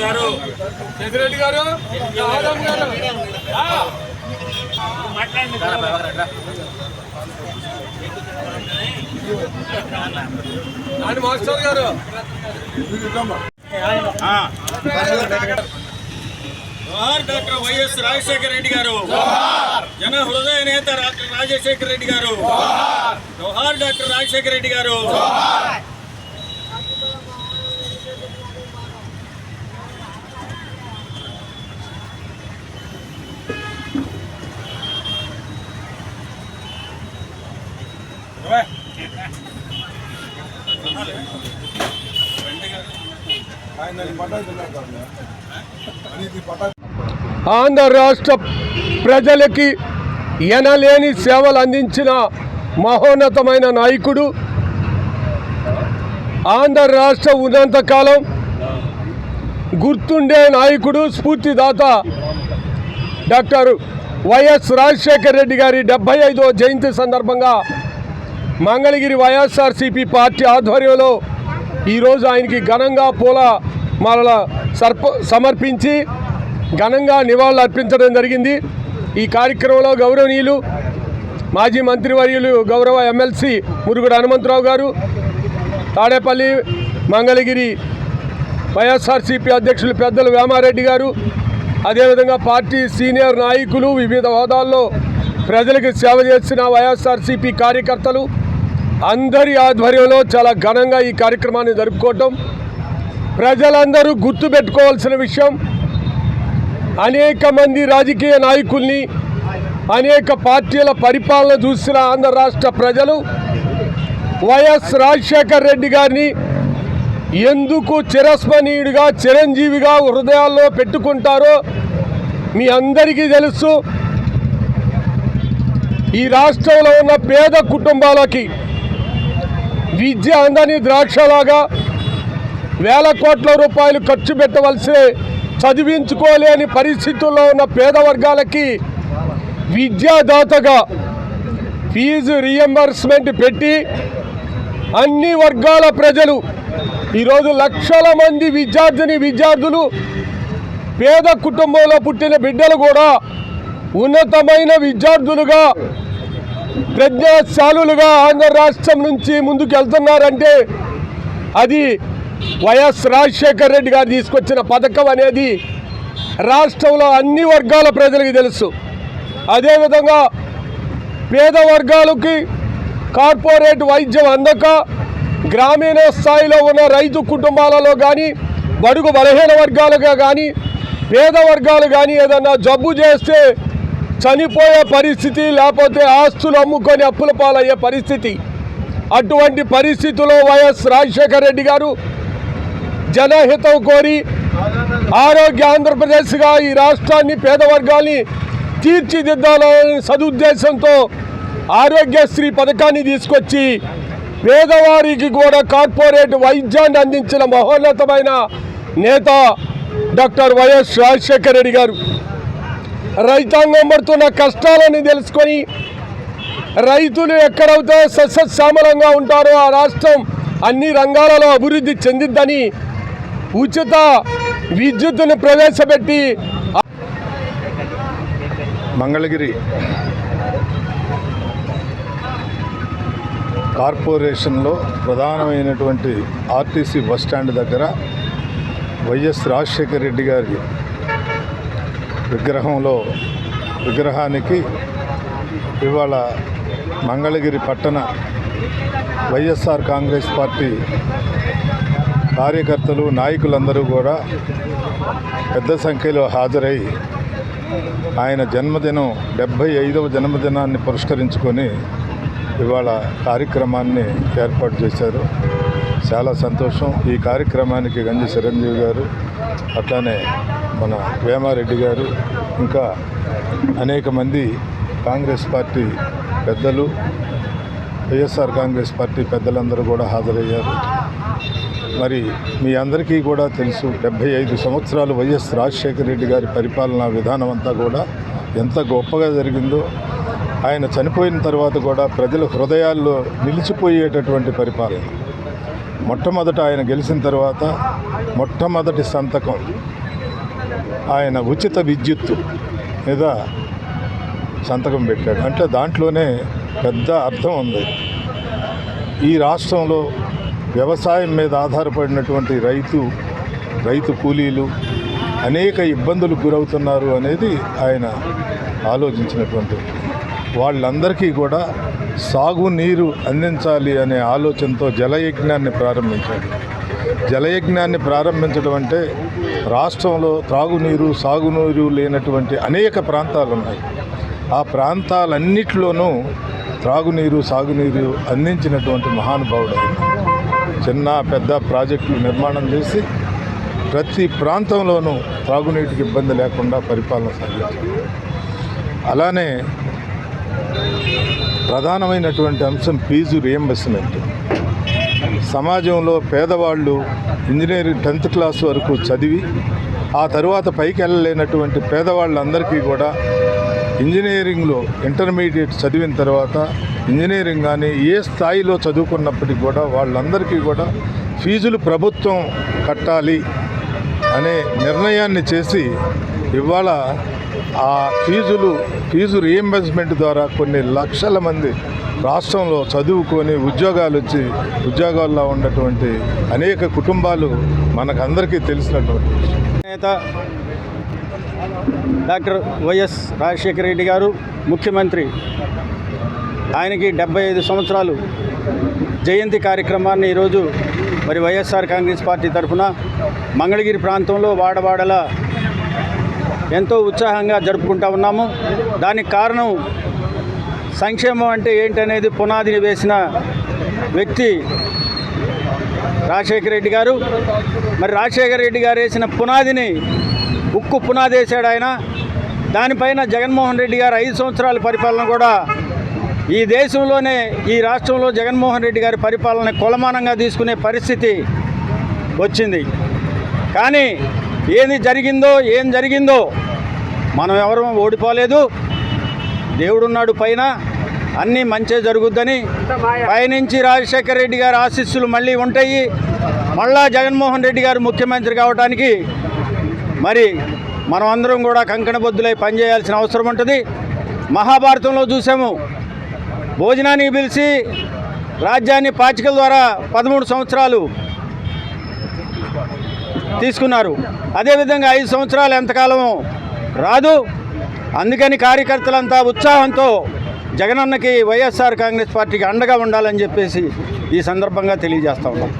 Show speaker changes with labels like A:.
A: గారు
B: జగరెడ్డి గారు ఆదం గారు మాట్లాడండి మాస్టర్ గారు
A: జోహార్ డాక్టర్ వైఎస్ రాజశేఖర రెడ్డి గారు జన హృదయ నేత డాక్టర్ రాజశేఖర రెడ్డి గారు జోహార్ డాక్టర్ రాజశేఖర రెడ్డి గారు
B: ఆంధ్ర రాష్ట్ర ప్రజలకి ఎనలేని సేవలు అందించిన మహోన్నతమైన నాయకుడు ఆంధ్ర రాష్ట్ర ఉన్నంతకాలం గుర్తుండే నాయకుడు స్ఫూర్తిదాత డాక్టర్ వైఎస్ రాజశేఖర రెడ్డి గారి డెబ్బై ఐదో జయంతి సందర్భంగా మంగళగిరి వైఎస్ఆర్సీపీ పార్టీ ఆధ్వర్యంలో ఈరోజు ఆయనకి ఘనంగా పూల మాలల సర్ప సమర్పించి ఘనంగా నివాళులు అర్పించడం జరిగింది. ఈ కార్యక్రమంలో గౌరవనీయులు మాజీ మంత్రివర్యులు గౌరవ ఎమ్మెల్సీ మురుగుడు హనుమంతరావు గారు తాడేపల్లి మంగళగిరి వైఎస్ఆర్సీపీ అధ్యక్షులు పెద్దలు వేమారెడ్డి గారు అదేవిధంగా పార్టీ సీనియర్ నాయకులు వివిధ హోదాల్లో ప్రజలకు సేవ చేసిన వైఎస్ఆర్సీపీ కార్యకర్తలు అందరి ఆధ్వర్యంలో చాలా ఘనంగా ఈ కార్యక్రమాన్ని జరుపుకోవటం. ప్రజలందరూ గుర్తుపెట్టుకోవాల్సిన విషయం అనేక మంది రాజకీయ నాయకుల్ని అనేక పార్టీల పరిపాలన చూసిన ఆంధ్ర రాష్ట్ర ప్రజలు వైఎస్ రాజశేఖర్ రెడ్డి గారిని ఎందుకు చిరస్మరణీయుడిగా చిరంజీవిగా హృదయాల్లో పెట్టుకుంటారో మీ అందరికీ తెలుసు. ఈ రాష్ట్రంలో ఉన్న పేద కుటుంబాలకి విద్య అందని ద్రాక్షలాగా వేల కోట్ల రూపాయలు ఖర్చు పెట్టవలసే చదివించుకోలేని పరిస్థితుల్లో ఉన్న పేద వర్గాలకి విద్యాదాతగా ఫీజు రియంబర్స్మెంట్ పెట్టి అన్ని వర్గాల ప్రజలు ఈరోజు లక్షల మంది విద్యార్థిని విద్యార్థులు పేద కుటుంబంలో పుట్టిన బిడ్డలు కూడా ఉన్నతమైన విద్యార్థులుగా ప్రజ్ఞాశాలులుగా ఆంధ్ర రాష్ట్రం నుంచి ముందుకు వెళ్తున్నారంటే అది వైఎస్ రాజశేఖర్ రెడ్డి గారు తీసుకొచ్చిన పథకం అనేది రాష్ట్రంలో అన్ని వర్గాల ప్రజలకు తెలుసు. అదేవిధంగా పేద వర్గాలకి కార్పొరేట్ వైద్యం అందక గ్రామీణ స్థాయిలో ఉన్న రైతు కుటుంబాలలో కానీ బడుగు బలహీన వర్గాలుగా కానీ పేద వర్గాలు కానీ ఏదన్నా జబ్బు చేస్తే చనిపోయే పరిస్థితి లేకపోతే ఆస్తులు అమ్ముకొని అప్పుల పాలయ్యే పరిస్థితి. అటువంటి పరిస్థితిలో వైఎస్ రాజశేఖర రెడ్డి గారు జనహితం కోరి ఆరోగ్య ఆంధ్రప్రదేశ్గా ఈ రాష్ట్రాన్ని పేదవర్గాల్ని తీర్చిదిద్దాలని సదుద్దేశంతో ఆరోగ్యశ్రీ పథకాన్ని తీసుకొచ్చి పేదవారికి కూడా కార్పొరేట్ వైద్యాన్ని అందించిన మహోన్నతమైన నేత డాక్టర్ వైఎస్ రాజశేఖర రెడ్డి గారు. రైతాంగం పడుతున్న కష్టాలని తెలుసుకొని రైతులు ఎక్కడైతే సస్యశ్యామలంగా ఉంటారో ఆ రాష్ట్రం అన్ని రంగాలలో అభివృద్ధి చెందిద్దని ఉచిత విద్యుత్తును ప్రవేశపెట్టి
C: మంగళగిరి కార్పొరేషన్లో ప్రధానమైనటువంటి ఆర్టీసీ బస్ స్టాండ్ దగ్గర వైఎస్ రాజశేఖర రెడ్డి గారి విగ్రహంలో విగ్రహానికి ఇవాళ మంగళగిరి పట్టణ వైఎస్ఆర్ కాంగ్రెస్ పార్టీ కార్యకర్తలు నాయకులందరూ కూడా పెద్ద సంఖ్యలో హాజరై ఆయన జన్మదినం డెబ్భై ఐదవ జన్మదినాన్ని పురస్కరించుకొని ఇవాళ కార్యక్రమాన్ని ఏర్పాటు చేశారు. చాలా సంతోషం. ఈ కార్యక్రమానికి గంజి చిరంజీవి గారు అట్లానే మన వేమారెడ్డి గారు ఇంకా అనేక మంది కాంగ్రెస్ పార్టీ పెద్దలు వైఎస్ఆర్ కాంగ్రెస్ పార్టీ పెద్దలందరూ కూడా హాజరయ్యారు. మరి మీ అందరికీ కూడా తెలుసు డెబ్భై ఐదు సంవత్సరాలు వైఎస్ రాజశేఖర రెడ్డి గారి పరిపాలనా విధానం అంతా కూడా ఎంత గొప్పగా జరిగిందో ఆయన చనిపోయిన తర్వాత కూడా ప్రజల హృదయాల్లో నిలిచిపోయేటటువంటి పరిపాలన. మొట్టమొదట ఆయన గెలిచిన తర్వాత మొట్టమొదటి సంతకం ఆయన ఉచిత విద్యుత్తు మీద సంతకం పెట్టాడు. అంటే దాంట్లోనే పెద్ద అర్థం ఉంది. ఈ రాష్ట్రంలో వ్యవసాయం మీద ఆధారపడినటువంటి రైతు రైతు కూలీలు అనేక ఇబ్బందులకు గురవుతున్నారు అనేది ఆయన ఆలోచించినటువంటి వాళ్ళందరికీ కూడా సాగునీరు అందించాలి అనే ఆలోచనతో జలయజ్ఞాన్ని ప్రారంభించాడు జలయజ్ఞాన్ని ప్రారంభించడం అంటే రాష్ట్రంలో త్రాగునీరు సాగునీరు లేనటువంటి అనేక ప్రాంతాలు ఉన్నాయి. ఆ ప్రాంతాలన్నిటిలోనూ త్రాగునీరు సాగునీరు అందించినటువంటి మహానుభావుడు ఆయన. చిన్న పెద్ద ప్రాజెక్టులు నిర్మాణం చేసి ప్రతి ప్రాంతంలోనూ త్రాగునీటికి ఇబ్బంది లేకుండా పరిపాలన సాగించారు. అలానే ప్రధానమైనటువంటి అంశం ఫీజు రియంబర్స్మెంట్ సమాజంలో పేదవాళ్ళు ఇంజనీరింగ్ టెన్త్ క్లాస్ వరకు చదివి ఆ తరువాత పైకి వెళ్ళలేనటువంటి పేదవాళ్ళందరికీ కూడా ఇంజనీరింగ్లో ఇంటర్మీడియట్ చదివిన తర్వాత ఇంజనీరింగ్ కానీ ఏ స్థాయిలో చదువుకున్నప్పటికీ కూడా వాళ్ళందరికీ కూడా ఫీజులు ప్రభుత్వం కట్టాలి అనే నిర్ణయాన్ని చేసి ఇవాళ ఆ ఫీజులు ఫీజు రియంబర్స్మెంట్ ద్వారా కొన్ని లక్షల మంది రాష్ట్రంలో చదువుకొని ఉద్యోగాలు వచ్చి ఉద్యోగాల్లో ఉన్నటువంటి అనేక కుటుంబాలు మనకందరికీ తెలిసినటువంటి
A: నేత డాక్టర్ వైఎస్ రాజశేఖర రెడ్డి గారు ముఖ్యమంత్రి. ఆయనకి డెబ్బై ఐదు సంవత్సరాలు. జయంతి కార్యక్రమాన్ని ఈరోజు మరి వైఎస్ఆర్ కాంగ్రెస్ పార్టీ తరఫున మంగళగిరి ప్రాంతంలో వాడవాడల ఎంతో ఉత్సాహంగా జరుపుకుంటా ఉన్నాము. దానికి కారణం సంక్షేమం అంటే ఏంటనేది పునాదిని వేసిన వ్యక్తి రాజశేఖర రెడ్డి గారు. మరి రాజశేఖర రెడ్డి గారు వేసిన పునాదిని ఉక్కు పునాది వేశాడు ఆయన. దానిపైన జగన్మోహన్ రెడ్డి గారు ఐదు సంవత్సరాల పరిపాలన కూడా ఈ దేశంలోనే ఈ రాష్ట్రంలో జగన్మోహన్ రెడ్డి గారి పరిపాలన కులమానంగా తీసుకునే పరిస్థితి వచ్చింది. కానీ ఏది జరిగిందో ఏం జరిగిందో మనం ఎవరు ఓడిపోలేదు. దేవుడున్నాడు పైన అన్నీ మంచే జరుగుద్దని. పైనుంచి రాజశేఖర రెడ్డి గారి ఆశీస్సులు మళ్ళీ ఉంటాయి. మళ్ళా జగన్మోహన్ రెడ్డి గారు ముఖ్యమంత్రి కావడానికి మరి మనం అందరం కూడా కంకణబద్దులై పనిచేయాల్సిన అవసరం ఉంటుంది. మహాభారతంలో చూసాము. భోజనానికి పిలిచి రాజ్యాన్ని పాచికల ద్వారా పదమూడు సంవత్సరాలు తీసుకున్నారు. అదేవిధంగా ఐదు సంవత్సరాలు ఎంతకాలం రాదు. అందుకని కార్యకర్తలంతా ఉత్సాహంతో జగనన్నకి వైఎస్ఆర్ కాంగ్రెస్ పార్టీకి అండగా ఉండాలని చెప్పేసి ఈ సందర్భంగా తెలియజేస్తా ఉన్నాం.